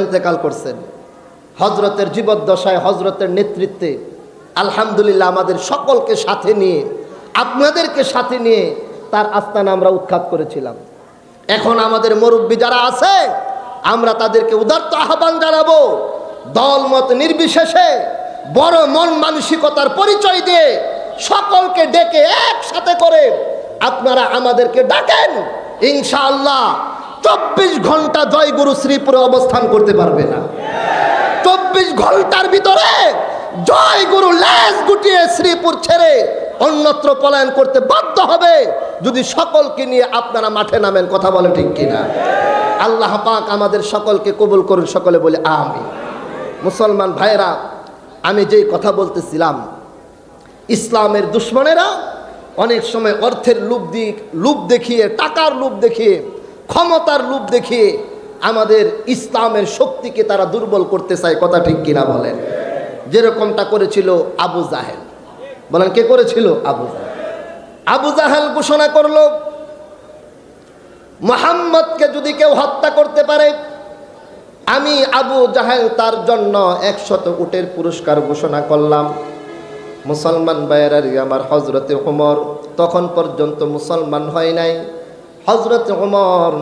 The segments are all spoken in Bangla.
ইন্তেকাল করছেন। হজরতের জীবদ্দশায় হজরতের নেতৃত্বে আলহামদুলিল্লাহ আমাদের সকলকে সাথে নিয়ে, আপনাদেরকে সাথে নিয়ে তার আস্থান আমরা উৎখাত করেছিলাম। এখন আমাদের মুরব্বী যারা আছে, আমরা তাদেরকে উদার্ত আহ্বান জানাব। দলমত নির্বিশেষে বড় মন মানসিকতার পরিচয় দিয়ে সকলকে ডেকে একসাথে করে আপনারা আমাদেরকে ডাকেন। ইনশাআল্লাহ চব্বিশ ঘণ্টা জয়গুরু শ্রীপুরে অবস্থান করতে পারবে না। চব্বিশ ঘণ্টার ভিতরে জয়গুরু লেজ গুটিয়ে শ্রীপুর ছেড়ে অন্যত্র পলায়ন করতে বাধ্য হবে। যদি সকলকে নিয়ে আপনারা মাঠে নামেন, কথা বলে ঠিক কিনা? আল্লাহ পাক আমাদের সকলকে কবুল করুন, সকলে বলে আমি মুসলমান ভাইরা আমি যেই কথা বলতেছিলাম, ইসলামের দুশ্মনেরা অনেক সময় অর্থের লোভ দিক লোভ দেখিয়ে, টাকার লোভ দেখিয়ে ক্ষমতার লোভ দেখিয়ে আমাদের ইসলামের শক্তিকে তারা দুর্বল করতে চায়, কথা ঠিক কিনা বলেন? যেরকমটা করেছিল আবু জাহেল। বলেন, কে করেছিল? আবু জাহেল। আবু জাহেল ঘোষণা করল, মোহাম্মদকে যদি কেউ হত্যা করতে পারে, আমি আবু জাহেল তার জন্য একশত উটের পুরস্কার ঘোষণা করলাম। মুসলমান ভাইয়েরারি, আমার হজরতে ওমর তখন পর্যন্ত মুসলমান হয় নাই। হজরতে ওমর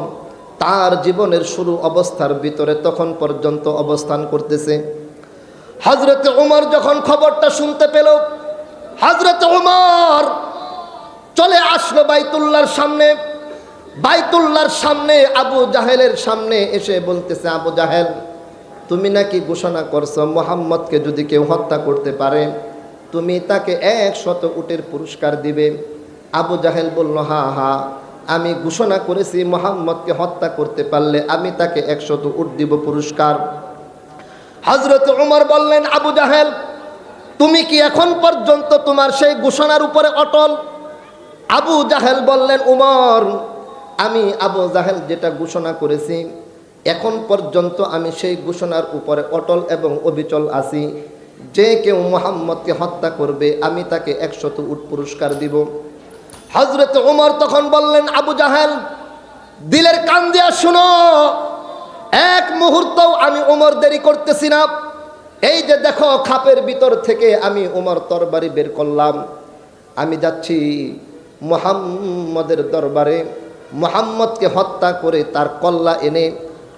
তার জীবনের শুরু অবস্থার ভিতরে তখন পর্যন্ত অবস্থান করতেছে। হজরতে ওমর যখন খবরটা শুনতে পেল হজরতে ওমর চলে আসলো বাইতুল্লার সামনে। বাইতুল্লার সামনে আবু জাহেলের সামনে এসে বলতেছে, আবু জাহেল, তুমি নাকি ঘোষণা করছ মোহাম্মদকে যদি কেউ হত্যা করতে পারে, তুমি তাকে এক শত উটের পুরস্কার দিবে? আবু জাহেল বলল, হা হা। আমি ঘোষণা করেছি, মোহাম্মদকে হত্যা করতে পারলে আমি তাকে একশত উট দিব পুরস্কার। হজরত উমর বললেন, আবু জাহেল, তুমি কি এখন পর্যন্ত তোমার সেই ঘোষণার উপরে অটল? আবু জাহেল বললেন, উমর, আমি আবু জাহেল যেটা ঘোষণা করেছি, এখন পর্যন্ত আমি সেই ঘোষণার উপরে অটল এবং অবিচল আছি। যে কেউ মোহাম্মদকে হত্যা করবে, আমি তাকে একশত উট পুরস্কার দিব। হজরত উমর তখন বললেন, আবু জাহেল, দিলের কান দিয়া শুনো। এক মুহূর্তও আমি উমর দেরি করতেছি না। এই যে দেখো, খাপের ভিতর থেকে আমি উমর তরবারি বের করলাম। আমি যাচ্ছি মোহাম্মদের দরবারে। মোহাম্মদকে হত্যা করে তার কল্লা এনে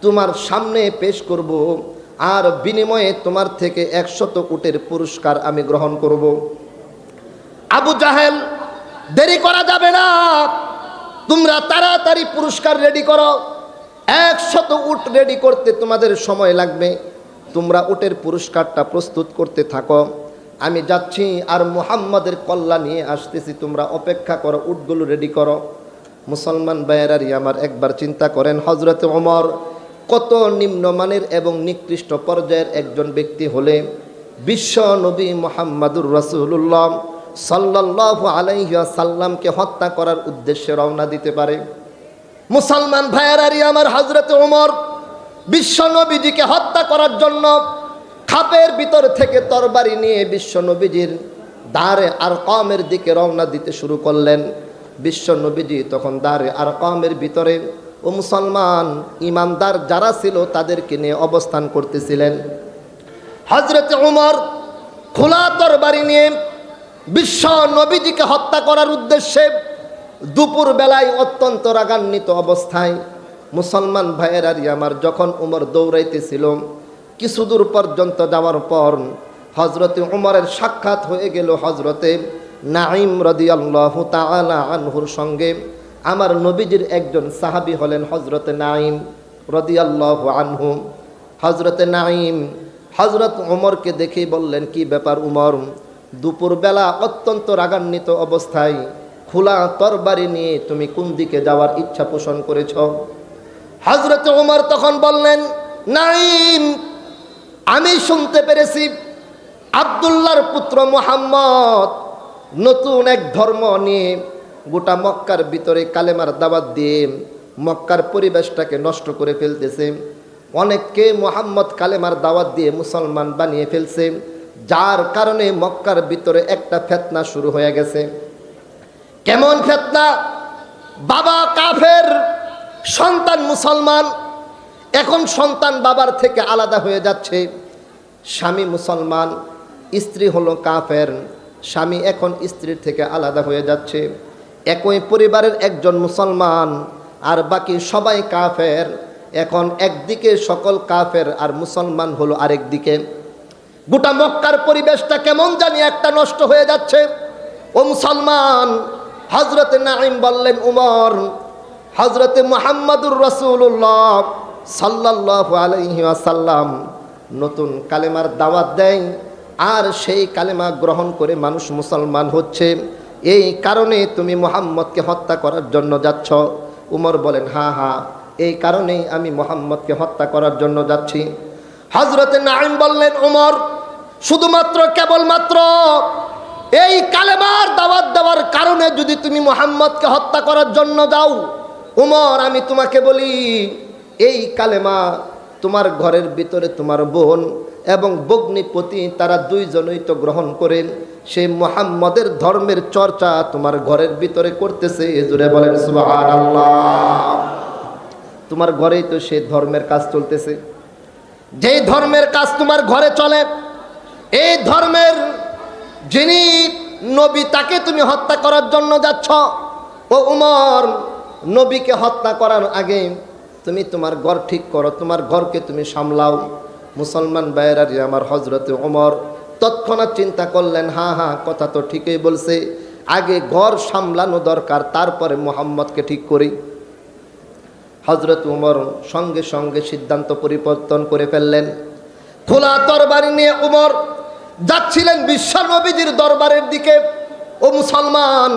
তোমার সামনে পেশ করব। আর বিনিময়ে তোমার থেকে একশত উটের পুরস্কার আমি গ্রহণ করব। আবু জাহেল দেরি করা যাবে না। তোমরা তাড়াতাড়ি পুরস্কার রেডি করো। একশত উট রেডি করতে তোমাদের সময় লাগবে। তোমরা উটের পুরস্কারটা প্রস্তুত করতে থাকো। আমি যাচ্ছি আর মুহাম্মাদের কল্লা নিয়ে আসতেছি। তোমরা অপেক্ষা করো, উটগুলো রেডি করো। মুসলমান ভাইয়েরারি আমার একবার চিন্তা করেন হজরত ওমর কত নিম্নমানের এবং নিকৃষ্ট পর্যায়ের একজন ব্যক্তি হলে বিশ্ব নবী মোহাম্মদুর রসুল্লাহ সাল্লাহ আলাইহিয়া সাল্লামকে হত্যা করার উদ্দেশ্যে রওনা দিতে পারে। মুসলমান ভাইয়ারারি, আমার হাজরত ওমর বিশ্ব নবীজিকে হত্যা করার জন্য খাপের ভিতর থেকে তরবারি নিয়ে বিশ্ব নবীজির দ্বারে আর কমের দিকে রওনা দিতে শুরু করলেন। বিশ্ব নবীজি তখন দ্বারে আর কমের ভিতরে ও মুসলমান ইমানদার যারা ছিল তাদেরকে নিয়ে অবস্থান করতেছিলেন। হজরত উমর খোলা তরবারি নিয়ে বিশ্ব নবীজিকে হত্যা করার উদ্দেশ্যে দুপুর বেলায় অত্যন্ত রাগান্বিত অবস্থায় মুসলমান ভাইয়েরারি আমার যখন উমর দৌড়াইতেছিল, কিছু দূর পর্যন্ত যাওয়ার পর হজরতে উমরের সাক্ষাৎ হয়ে গেল হজরতে নাইম রদিয়াল্লাহ তালা আনহুর সঙ্গে। আমার নবীজির একজন সাহাবি হলেন হজরতে নাইম রদিয়াল্লাহ আনহু। হজরতে নাইম হজরত উমরকে দেখে বললেন, কি ব্যাপার উমর? দুপুরবেলা অত্যন্ত রাগান্বিত অবস্থায় খোলা তরবারি নিয়ে তুমি কোন দিকে যাওয়ার ইচ্ছা পোষণ করেছ? হজরত উমর তখন বললেন নাইম আমি শুনতে পেরেছি আবদুল্লাহর পুত্র মোহাম্মদ নতুন এক ধর্ম নিয়ে গোটা মক্কার ভিতরে কালেমার দাবাত দিয়ে মক্কার পরিবেশটাকে নষ্ট করে ফেলতেছে। অনেককে মোহাম্মদ কালেমার দাওয়াত দিয়ে মুসলমান বানিয়ে ফেলছে। যার কারণে মক্কার ভিতরে একটা ফেতনা শুরু হয়ে গেছে। কেমন ফেতনা? বাবা কাফের, সন্তান মুসলমান। এখন সন্তান বাবার থেকে আলাদা হয়ে যাচ্ছে। স্বামী মুসলমান, স্ত্রী হলো কাফের। স্বামী এখন স্ত্রীর থেকে আলাদা হয়ে যাচ্ছে। একই পরিবারের একজন মুসলমান, আর বাকি সবাই কাফের। এখন একদিকে সকল কাফের আর মুসলমান হলো আরেক দিকে গোটা মক্কার পরিবেশটা কেমন জানি একটা নষ্ট হয়ে যাচ্ছে। ও মুসলমান হজরতে নাইম বললেন, উমর হজরতে মোহাম্মদুর রসুল্লাহ সাল্লাহ আলহি আসাল্লাম নতুন কালেমার দাওয়াত দেয় আর সেই কালেমা গ্রহণ করে মানুষ মুসলমান হচ্ছে। এই কারণে তুমি মোহাম্মদকে হত্যা করার জন্য যাচ্ছ। উমর বলেন, হা হা, এই কারণেই আমি মোহাম্মদকে হত্যা করার জন্য যাচ্ছি। হজরতে নাইম বললেন, উমর শুধুমাত্র কেবলমাত্র এই কালেমার দাওয়াত দেওয়ার কারণে যদি তুমি মোহাম্মদকে হত্যা করার জন্য যাও, উমর, আমি তোমাকে বলি, এই কালেমা তোমার ঘরের ভিতরে তোমার বোন এবং বগ্নিপতি তারা দুইজনই তো গ্রহণ করেন। সেই মোহাম্মদের ধর্মের চর্চা তোমার ঘরের ভিতরে করতেছে, এ জুড়ে বলেন তোমার ঘরেই তো সেই ধর্মের কাজ চলতেছে। যেই ধর্মের কাজ তোমার ঘরে চলে এই ধর্মের যিনি নবী, তাকে তুমি হত্যা করার জন্য যাচ্ছ। ও উমর, নবীকে হত্যা করার আগে তুমি তোমার ঘর ঠিক করো, তোমার ঘরকে তুমি সামলাও। মুসলমান বাইরারি আমার হজরতে ওমর তৎক্ষণাৎ চিন্তা করলেন, হা হা, কথা তো ঠিকই বলছে। আগে ঘর সামলানো দরকার, তারপরে মোহাম্মদকে ঠিক করি। হজরত উমর সঙ্গে সঙ্গে সিদ্ধান্ত পরিবর্তন করে ফেললেন। খোলা তরবারি নিয়ে উমর যাচ্ছিলেন বিশ্বনবীজির দরবারের দিকে। ও মুসলমান,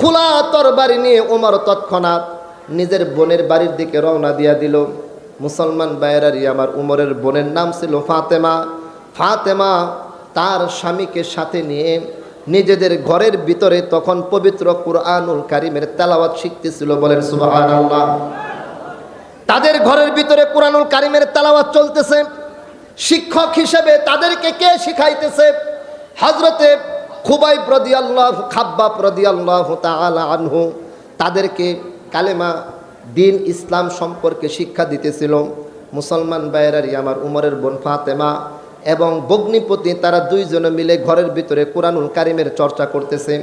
খোলা তরবারি নিয়ে ওমর তৎক্ষণাৎ নিজের বোনের বাড়ির দিকে রওনা দিয়া দিল। মুসলমান বায়রারি আমার উমরের বোনের নাম ছিল ফাতেমা। ফাতেমা তার স্বামীকে সাথে নিয়ে নিজেদের ঘরের ভিতরে তখন পবিত্র কুরআনুল কারিমের তেলাওয়াত শিখতেছিল বলেন সুবহানাল্লাহ। তাদের ঘরের ভিতরে কোরআনুল কারিমের তেলাওয়াত চলতেছে। শিক্ষক হিসেবে তাদেরকে কে শিখাইতেছে? হজরতে খুবাই প্রদি আল্লাহ খাব্বা প্রদি আল্লাহ আনহু তাদেরকে কালেমা দিন ইসলাম সম্পর্কে শিক্ষা দিতেছিল। মুসলমান বাইরারি আমার উমরের বোন ফাতেমা এবং বগ্নিপতি তারা দুইজনে মিলে ঘরের ভিতরে কোরআনুল কারিমের চর্চা করতেছে।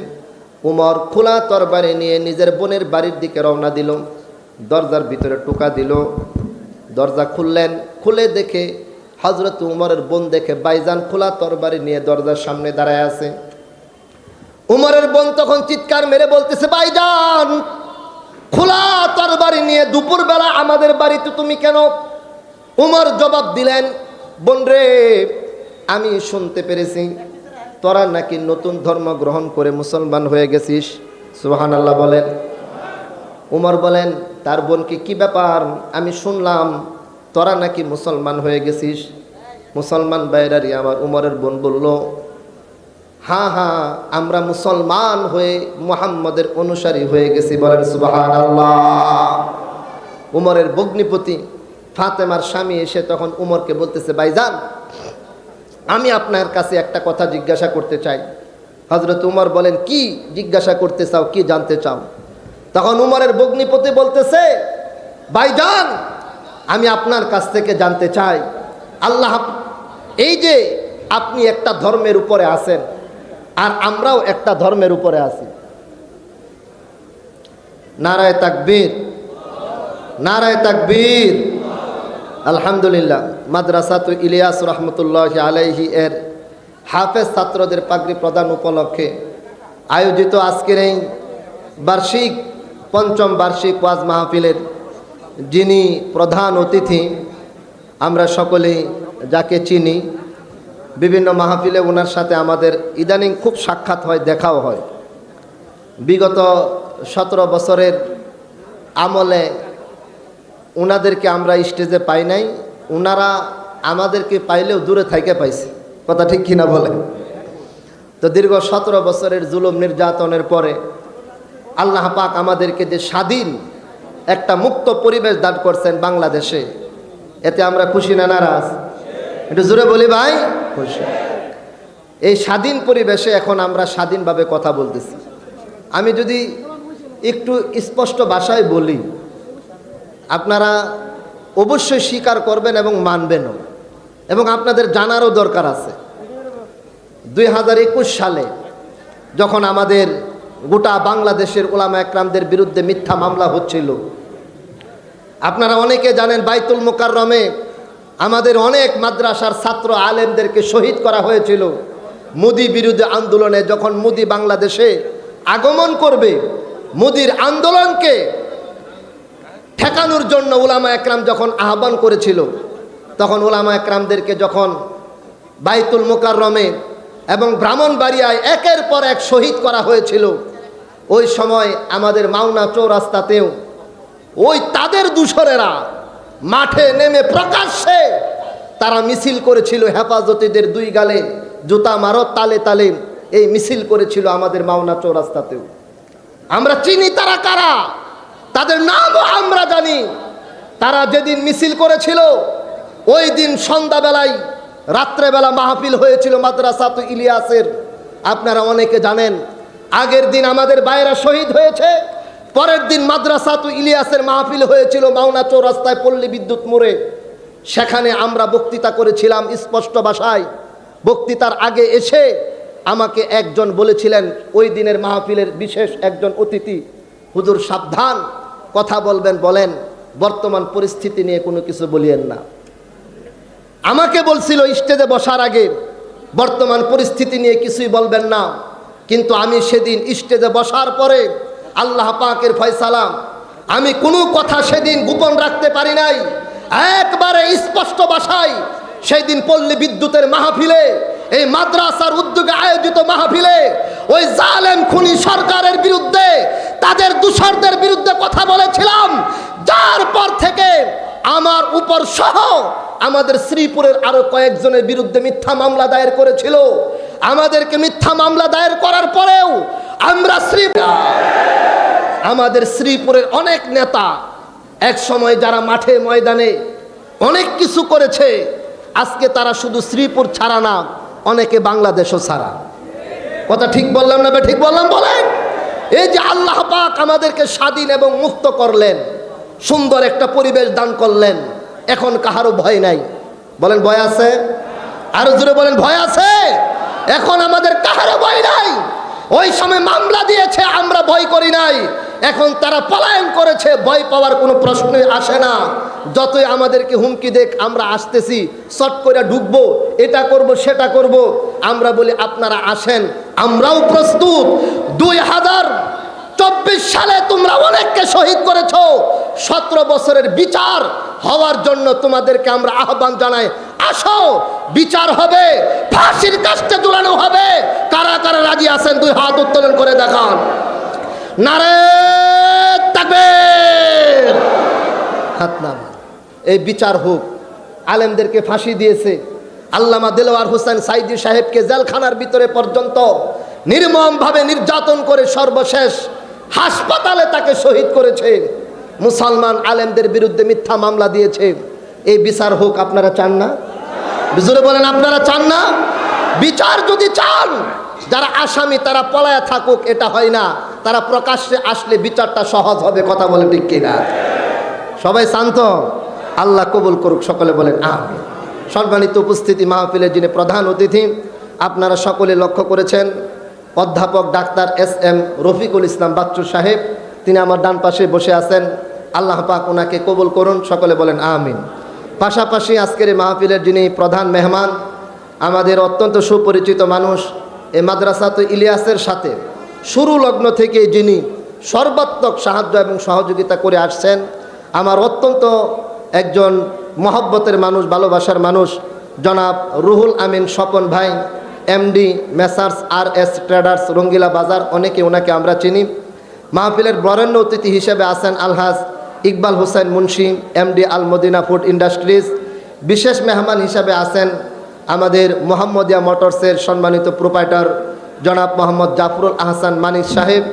উমর খোলা তরবারি নিয়ে নিজের বোনের বাড়ির দিকে রওনা দিল। দরজার ভিতরে টোকা দিল। দরজা খুললেন। খুলে দেখে হজরত উমরের বোন দেখে বাইজান খোলা তরবারি নিয়ে দরজার সামনে দাঁড়ায় আছে। উমরের বোন তখন চিৎকার মেরে বলতেছে, বাইজান, খোলা তরবারি নিয়ে দুপুরবেলা আমাদের বাড়িতে তুমি কেন? উমর জবাব দিলেন, বোন রে, আমি শুনতে পেরেছি, তোরা নাকি নতুন ধর্ম গ্রহণ করে মুসলমান হয়ে গেছিস। সুবাহান আল্লাহ বলেন। উমর বলেন, তার বোনকে কি ব্যাপার? আমি শুনলাম তোরা নাকি মুসলমান হয়ে গেছিস? মুসলমান বাইরারি আমার উমরের বোন বলল হ্যাঁ হ্যাঁ আমরা মুসলমান হয়ে মুহাম্মদের অনুসারী হয়ে গেছি। বলেন সুবাহান উমরের বগ্নিপতি ফাতেমার স্বামী এসে তখন উমরকে বলতেছে, ভাইজান, আমি আপনার কাছে একটা কথা জিজ্ঞাসা করতে চাই। হজরত উমর বলেন, কি জিজ্ঞাসা করতে চাও, কি জানতে চাও? তখন উমরের বগ্নিপতি বলতেছে, ভাইজান আমি আপনার কাছ থেকে জানতে চাই। আল্লাহ, এই যে আপনি একটা ধর্মের উপরে আছেন, আর আমরাও একটা ধর্মের উপরে আছি। নারায় তাকবীর নারায় তাকবীর। আলহামদুলিল্লাহ, মাদ্রাসাতু ইলিয়াস রহমতুল্লাহ আলাইহি এর হাফেজ ছাত্রদের পাগড়ি প্রদান উপলক্ষে আয়োজিত আজকের এই বার্ষিক, পঞ্চম বার্ষিক ওয়াজ মাহফিলের যিনি প্রধান অতিথি, আমরা সকলেই যাকে চিনি, বিভিন্ন মাহফিলে ওনার সাথে আমাদের ইদানিং খুব সাক্ষাৎ হয়, দেখাও হয়। বিগত সতেরো বছরের আমলে ওনাদেরকে আমরা স্টেজে পাই নাই ওনারা আমাদেরকে পাইলেও দূরে থাইকে পাইছে। কথা ঠিক কিনা বলে? তো দীর্ঘ সতেরো বছরের জুলুম নির্যাতনের পরে আল্লাহ পাক আমাদেরকে যে স্বাধীন একটা মুক্ত পরিবেশ দান করছেন বাংলাদেশে। এতে আমরা খুশি না নারাজ? একটু জোরে বলি ভাই, খুশি। এই স্বাধীন পরিবেশে এখন আমরা স্বাধীনভাবে কথা বলতেছি। আমি যদি একটু স্পষ্ট ভাষায় বলি, আপনারা অবশ্যই স্বীকার করবেন এবং মানবেনও। এবং আপনাদের জানারও দরকার আছে। দুই হাজার একুশ সালে যখন আমাদের গোটা বাংলাদেশের ওলামা একরামদের বিরুদ্ধে মিথ্যা মামলা হচ্ছিল। আপনারা অনেকে জানেন বাইতুল মোকাররমে আমাদের অনেক মাদ্রাসার ছাত্র আলেমদেরকে শহীদ করা হয়েছিল। মোদি বিরুদ্ধে আন্দোলনে যখন মোদি বাংলাদেশে আগমন করবে, মোদির আন্দোলনকে ঠেকানোর জন্য ওলামা একরাম যখন আহ্বান করেছিল, তখন ওলামা একরামদেরকে যখন বাইতুল মোকাররমে এবং ব্রাহ্মণবাড়িয়ায় একের পর এক শহীদ করা হয়েছিল ওই সময় আমাদের মাওনা চৌরাস্তাতেও ওই তাদের দূষরেরা মাঠে নেমে প্রকাশ্যে তারা মিছিল করেছিল হেফাজতিদের দুই গালে জুতা মারো, তালে তালে এই মিছিল করেছিল আমাদের মাওনা চৌরাস্তাতেও। আমরা চিনি তারা কারা? তাদের নামও আমরা জানি। তারা যেদিন মিছিল করেছিল, ওই দিন সন্ধ্যাবেলায় রাত্রেবেলা মাহফিল হয়েছিল মাদ্রাসাত ইলিয়াসের। আপনারা অনেকে জানেন আগের দিন আমাদের বাইরা শহীদ হয়েছে, পরের দিন মাদ্রাসাতু ইলিয়াসের মাহফিল হয়েছিল মাওনা চৌরাস্তায় পল্লী বিদ্যুৎ মোড়ে। সেখানে আমরা বক্তৃতা করেছিলাম স্পষ্ট ভাষায়। বক্তৃতার আগে এসে আমাকে একজন বলেছিলেন, ওই দিনের মাহফিলের বিশেষ একজন অতিথি। হুজুর, সাবধান, কথা বলবেন, বলেন। বর্তমান পরিস্থিতি নিয়ে কোনো কিছু বলিয়েন না। আমাকে বলছিল, স্টেজে বসার আগে বর্তমান পরিস্থিতি নিয়ে কিছুই বলবেন না। কিন্তু আমি সেদিন স্টেজে বসার পরে আল্লাহ পাকের ফয়সালাম আমি কোনো কথা সেদিন গোপন রাখতে পারি নাই। একবারে স্পষ্ট ভাষায় সেই দিন পল্লী বিদ্যুতের মাহফিলে, এই মাদ্রাসার উদ্যোগে আয়োজিত মাহফিলে ওই জালেম খুনি সরকারের বিরুদ্ধে, তাদের দূষরদের বিরুদ্ধে কথা বলেছিলাম। যার পর থেকে আমার উপর সহ আমাদের শ্রীপুরের আরও কয়েকজনের বিরুদ্ধে মিথ্যা মামলা দায়ের করেছিল। আমাদেরকে মিথ্যা মামলা দায়ের করার পরেও আমরা শ্রী আমাদের শ্রীপুরের অনেক নেতা এক সময় যারা মাঠে ময়দানে অনেক কিছু করেছে, আজকে তারা শুধু শ্রীপুর ছাড়া না, অনেকে বাংলাদেশও ছাড়া। কথা ঠিক বললাম না ঠিক বললাম বলেন? এই যে আল্লাহ পাক আমাদেরকে স্বাধীন এবং মুক্ত করলেন, সুন্দর একটা পরিবেশ দান করলেন। এখন কাহারও ভয় নাই। বলেন, ভয় আছে? আরও জোরে বলেন, ভয় আছে? এখন আমাদের কাহারও ভয় নাই। ওই সময় মামলা দিয়েছে, আমরা ভয় করি নাই। এখন তারা পলায়ন করেছে, ভয় পাওয়ার কোনো প্রশ্নই আসে না। যতই আমাদেরকে হুমকি দেখ আমরা আসতেছি শট করে ঢুকবো, এটা করব, সেটা করব। আমরা বলি, আপনারা আসেন, আমরাও প্রস্তুত। দুই হাজার চব্বিশ সালে তোমরা অনেককে শহীদ করেছ। সতেরো বছরের বিচার হওয়ার জন্য তোমাদেরকে আমরা আহ্বান জানাই। আসো, বিচার হবে, ফাঁসির কাজটা ঝুলানো হবে। কারা কারা রাজি আছেন, দুই হাত উত্তোলন করে দেখান। নারে এই বিচার হোক, আলেমদেরকে ফাঁসি দিয়েছে। আল্লামা দেলোয়ার হোসেন সাইদি সাহেবকে জেলখানার ভিতরে পর্যন্ত নির্মমভাবে নির্যাতন করে সর্বশেষ হাসপাতালে তাকে শহীদ করেছে। মুসলমান আলেমদের বিরুদ্ধে মিথ্যা মামলা দিয়েছে। এই বিচার হোক, আপনারা চান না? বিজুরে বলেন, আপনারা চান না? বিচার যদি চান, যারা আসামি, তারা পলায়া থাকুক, এটা হয় না। তারা প্রকাশ্যে আসলে বিচারটা সহজ হবে, কথা বলে ঠিক কিনা? সবাই শান্ত? আল্লাহ কবুল করুক, সকলে বলেন আমি সম্মানিত উপস্থিতি মাহফিলের যিনি প্রধান অতিথি, আপনারা সকলে লক্ষ্য করেছেন অধ্যাপক doctor S M Rafiqul Islam Bachchu সাহেব, তিনি আমার ডান পাশে বসে আছেন। আল্লাহ পাক ওনাকে কবুল করুন, সকলে বলেন আমিন। পাশাপাশি আজকের এই মাহফিলের যিনি প্রধান মেহমান, আমাদের অত্যন্ত সুপরিচিত মানুষ, এ মাদ্রাসাত ইলিয়াসের সাথে শুরু লগ্ন থেকে যিনি সর্বাত্মক সাহায্য এবং সহযোগিতা করে আসছেন, আমার অত্যন্ত একজন মহব্বতের মানুষ, ভালোবাসার মানুষ, জনাব রুহুল আমিন স্বপন ভাই। MD messrs R S traders Rangila Bazar, অনেকে ওনাকে আমরা চিনি। মাহফিলের বরেণ্য অতিথি হিসেবে আছেন Alhaj Iqbal Hossain Munshi MD Al Madina food industries. বিশেষ মেহমান হিসাবে আছেন আমাদের মোহাম্মদিয়া মোটরসের সম্মানিত প্রোপাইটার জনাব মোহাম্মদ জাফরুল আহসান মানিক সাহেব।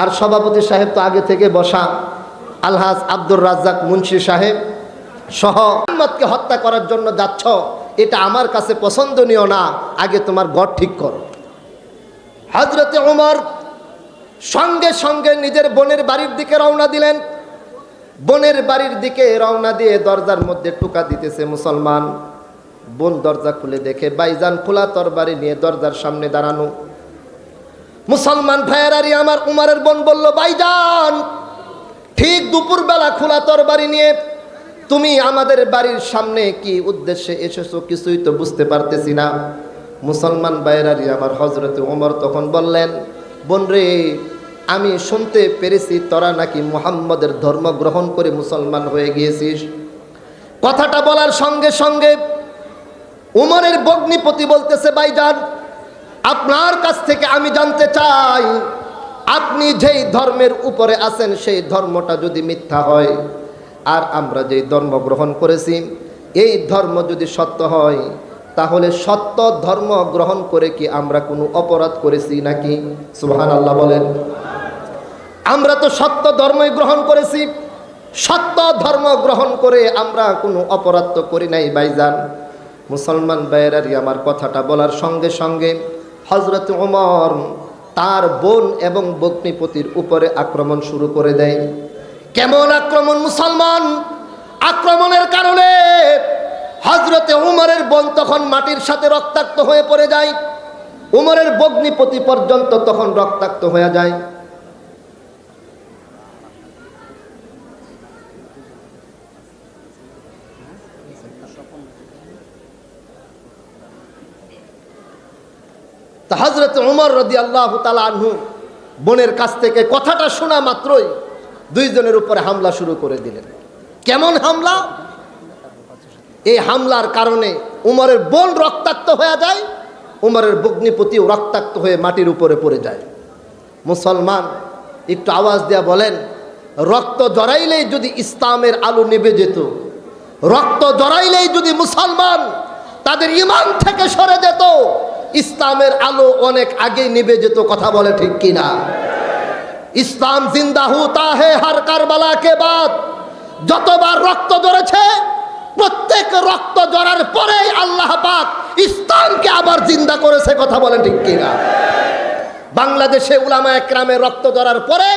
আর সভাপতি সাহেব তো আগে থেকে বসা আলহাজ আব্দুর রাজ্জাক মুন্সি সাহেব। সহ মোহাম্মদকে হত্যা করার জন্য যাচ্ছ এটা আমার কাছে পছন্দনীয় না, আগে তোমার গড় ঠিক করো। হজরতে ওমর সঙ্গে সঙ্গে নিজের বোনের বাড়ির দিকে রওনা দিলেন। বোনের বাড়ির দিকে রওনা দিয়ে দরজার মধ্যে টুকা দিতেছে মুসলমান। বোন দরজা খুলে দেখে বাইজান খোলা তরবারি নিয়ে দরজার সামনে দাঁড়ানো। মুসলমান ভাইয়ারি আমার উমারের বোন বলল বাইজান ঠিক দুপুরবেলা খোলা তরবারি নিয়ে তুমি আমাদের বাড়ির সামনে কি উদ্দেশ্যে এসেছ কিছুই তো বুঝতে পারতেছি না। মুসলমান বাইরারি আমার হজরত ওমর তখন বললেন, বোন রে, আমি শুনতে পেরেছি তোরা নাকি মুহাম্মদের ধর্ম গ্রহণ করে মুসলমান হয়ে গিয়েছিস। কথাটা বলার সঙ্গে সঙ্গে উমরের বগ্নিপতি বলতেছে বাইজান আপনার কাছ থেকে আমি জানতে চাই, আপনি যেই ধর্মের উপরে আছেন, সেই ধর্মটা যদি মিথ্যা হয় আর আমরা যেই ধর্ম গ্রহণ করেছি, এই ধর্ম যদি সত্য হয়, তাহলে সত্য ধর্ম গ্রহণ করে কি আমরা কোনো অপরাধ করেছি নাকি? সুহান আল্লাহ বলেন। আমরা তো সত্য ধর্মই গ্রহণ করেছি, সত্য ধর্ম গ্রহণ করে আমরা কোনো অপরাধ তো করি নাই বাইজান মুসলমান বাইরারি আমার কথাটা বলার সঙ্গে সঙ্গে হজরত ওমর তার বোন এবং বগ্নিপতির উপরে আক্রমণ শুরু করে দেয়। কেমন আক্রমণ মুসলমান? আক্রমণের কারণে হজরতে উমরের বোন তখন মাটির সাথে রক্তাক্ত হয়ে পড়ে যায়। উমরের বগ্নিপতি পর্যন্ত তখন রক্তাক্ত হয়ে যায়। তা হজরত উমর রদি আল্লাহ আনহু বোনের কাছ থেকে কথাটা শোনা মাত্রই দুইজনের উপরে হামলা শুরু করে দিলেন। কেমন হামলা? এই হামলার কারণে উমরের বোন রক্তাক্ত হয়ে যায়, উমরের বগ্নিপতিও রক্তাক্ত হয়ে মাটির উপরে পড়ে যায়। মুসলমান, একটু আওয়াজ দেয়া বলেন, রক্ত জড়াইলেই যদি ইসলামের আলো নেবে যেত, রক্ত জড়াইলেই যদি মুসলমান তাদের ইমান থেকে সরে যেত, ইসলামের আলো অনেক আগে নিবে যেত, কথা বলে ঠিক কিনা? ইসলাম জিন্দা হুতা হে হার কারবালা কে বাদ। যতবার রক্ত জড়েছে প্রত্যেক রক্ত জড়ার পরে আল্লাহ পাক ইসলামকে আবার জিন্দা করেছে, কথা বলেন ঠিক কিনা? বাংলাদেশে উলামা একরামের রক্ত জড়ার পরে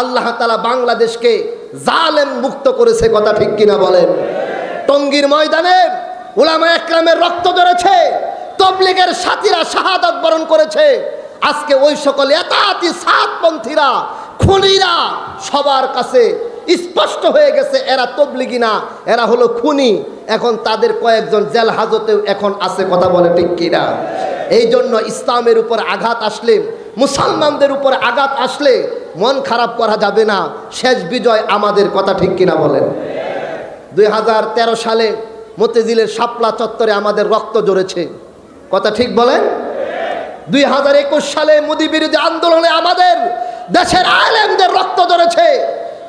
আল্লাহ তালা বাংলাদেশকে জালেম মুক্ত করেছে, কথা ঠিক কিনা বলেন? টঙ্গীর ময়দানে উলামা একরামের রক্ত জড়েছে তবলিগের সাথীরা শাহাদত বরণ করেছে আজকে ওই সকল এতাতি সাতপন্থীরা, খুনিরা সবার কাছে স্পষ্ট হয়ে গেছে, এরা তবলিগি না, এরা হলো খুনি। এখন তাদের কয়েকজন জেল হাজতেও এখন আছে, কথা বলে ঠিক কিনা? এই জন্য ইসলামের উপর আঘাত আসলে, মুসলমানদের উপর আঘাত আসলে মন খারাপ করা যাবে না। শেষ বিজয় আমাদের, কথা ঠিক কিনা বলেন? দুই হাজার তেরো সালে মতিঝিলের শাপলা চত্বরে আমাদের রক্ত জড়েছে কথা ঠিক বলেন? দুই হাজার একুশ সালে মোদী বিরোধী আন্দোলনে আমাদের দেশের আলেমদের রক্ত ধরেছে।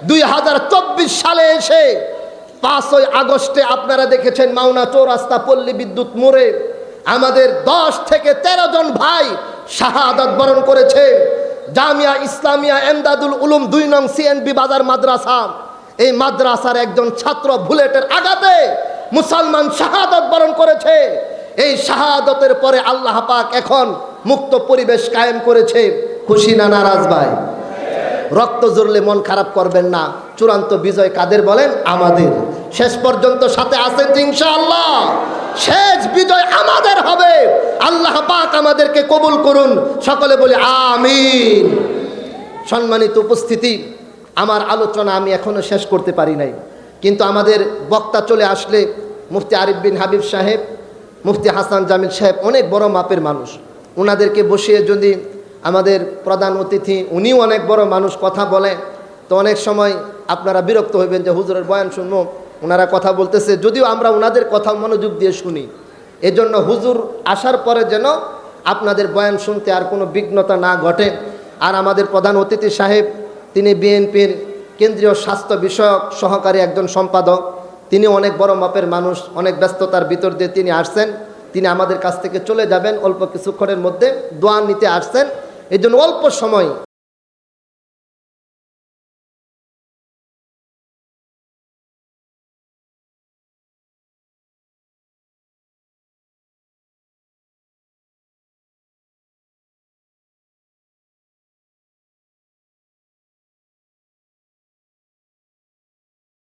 দুই হাজার চব্বিশ সালে এসে পাঁচই আগস্টে আপনারা দেখেছেন মাওনা চৌরাস্তা পল্লী বিদ্যুৎ মোড়ে আমাদের দশ থেকে ১৩ জন ভাই শাহাদাত বরণ করেছে। জামিয়া ইসলামিয়া এমদাদুল উলুম দুই নং সিএনবি বাজার মাদ্রাসা। এই মাদ্রাসার একজন ছাত্র বুলেটের আঘাতে মুসলমান শাহাদত বরণ করেছে। এই শাহাদতের পরে আল্লাহ পাক এখন মুক্ত পরিবেশ কায়েম করেছে। খুশি না নারাজ ভাই? রক্ত জড়লে মন খারাপ করবেন না। চূড়ান্ত বিজয় কাদের বলেন? আমাদের। শেষ পর্যন্ত সাথে আছেন ইনশাআল্লাহ। শেষ বিজয় আমাদের হবে। আল্লাহ পাক আমাদেরকে কবুল করুন। সকলে বলি আমিন। সম্মানিত উপস্থিতি, আমার আলোচনা আমি এখনও শেষ করতে পারি নাই। কিন্তু আমাদের বক্তা চলে আসলে মুফতি আরিফ বিন হাবিব সাহেব মুফতি হাসান জামিল সাহেব অনেক বড় মাপের মানুষ। ওনাদেরকে বসিয়ে যদি আমাদের প্রধান অতিথি, উনিও অনেক বড় মানুষ কথা বলে, তো অনেক সময় আপনারা বিরক্ত হইবেন যে, হুজুরের বয়ান শুনব? ওনারা কথা বলতেছে। যদিও আমরা ওনাদের কথা মনোযোগ দিয়ে শুনি। এজন্য হুজুর আসার পরে যেন আপনাদের বয়ান শুনতে আর কোনো বিঘ্নতা না ঘটে। আর আমাদের প্রধান অতিথি সাহেব, তিনি বিএনপির কেন্দ্রীয় স্বাস্থ্য বিষয়ক সহকারী একজন সম্পাদক তিনি অনেক বড় মাপের মানুষ, অনেক ব্যস্ততার ভিতর দিয়ে তিনি আসছেন। তিনি আমাদের কাছ থেকে চলে যাবেন, অল্প কিছুক্ষণের মধ্যে দোয়া নিতে আসছেন। এই জন্য অল্প সময়